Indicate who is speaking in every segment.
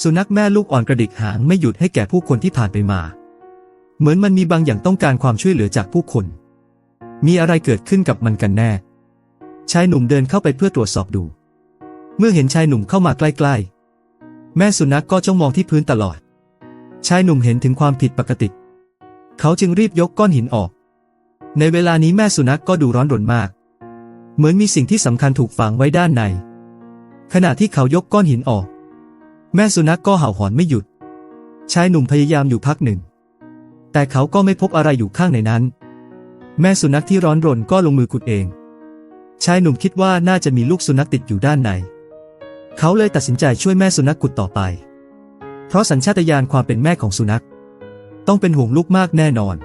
Speaker 1: สุนัขแม่ลูกอ่อนกระดิกหางไม่หยุดให้แก่ผู้คนที่ผ่านไปมา เหมือนมันมีบางอย่างต้องการความช่วยเหลือจากผู้คน มีอะไรเกิดขึ้นกับมันกันแน่ ชายหนุ่มเดินเข้าไปเพื่อตรวจสอบดู เมื่อเห็นชายหนุ่มเข้ามาใกล้ๆ แม่สุนัขก็จ้องมองที่พื้นตลอด ชายหนุ่มเห็นถึงความผิดปกติ เขาจึงรีบยกก้อนหินออก ในเวลานี้แม่สุนัขก็ดูร้อนรนมาก เหมือนมีสิ่งที่สำคัญถูกฝังไว้ด้านใน ขณะที่เขายกก้อนหินออก แม่สุนัขก็เห่าหอนไม่หยุด ชายหนุ่มพยายามอยู่พักหนึ่ง แต่เขาก็ไม่พบอะไรอยู่ข้างในนั้น แม่สุนัขที่ร้อนรนก็ลงมือขุดเอง ชายหนุ่มคิดว่าน่าจะมีลูกสุนัขติดอยู่ด้านใน เขาเลยตัดสินใจช่วยแม่สุนัขขุดต่อไป เพราะสัญชาตญาณความเป็นแม่ของสุนัข ต้องเป็นห่วงลูกมากแน่นอน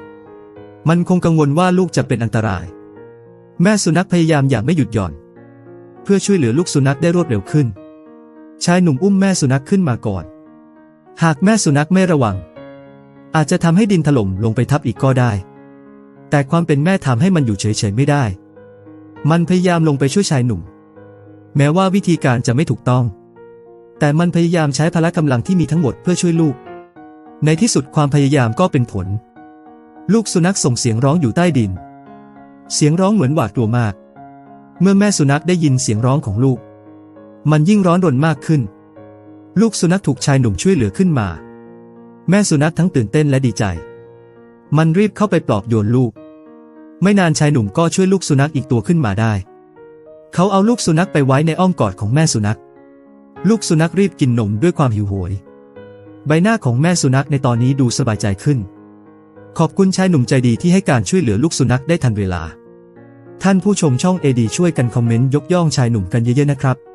Speaker 1: มันคงกังวลว่าลูกจะเป็นอันตราย แม่สุนัขพยายามอย่างไม่หยุดหย่อน เพื่อช่วยเหลือลูกสุนัขได้รวดเร็วขึ้น ชายหนุ่มอุ้มแม่สุนัขขึ้นมาก่อน หากแม่สุนัขไม่ระวัง อาจจะทำให้ดินถล่มลงไปทับอีกก็ได้ แต่ความเป็นแม่ทำให้มันอยู่เฉยๆไม่ได้ มันพยายามลงไปช่วยชายหนุ่ม แม้ว่าวิธีการจะไม่ถูกต้อง แต่มันพยายามใช้พละกำลังที่มีทั้งหมดเพื่อช่วยลูก ในที่สุดความพยายามก็เป็นผล ลูกสุนัขส่งเสียงร้องอยู่ใต้ดิน เสียงร้องเหมือนหวาดกลัวมาก เมื่อแม่สุนัขได้ยินเสียงร้องของลูก มันยิ่งร้อนรนมากขึ้น ลูกสุนัขถูกชายหนุ่มช่วยเหลือขึ้นมา แม่สุนัขทั้งตื่นเต้นและดีใจ มันรีบเข้าไปปลอบโยนลูก ไม่นานชายหนุ่มก็ช่วยลูกสุนัขอีกตัวขึ้นมาได้ เขาเอาลูกสุนัขไปไว้ในอ้อมกอดของแม่สุนัข ลูกสุนัขรีบกินนมด้วยความหิวโหย ใบหน้าของแม่สุนัขในตอนนี้ดูสบายใจขึ้น ขอบคุณชายหนุ่มใจดีที่ให้การช่วยเหลือลูกสุนัขได้ทันเวลา ท่านผู้ชมช่องเอดีช่วยกันคอมเมนต์ยกย่องชายหนุ่มกันเยอะๆนะครับ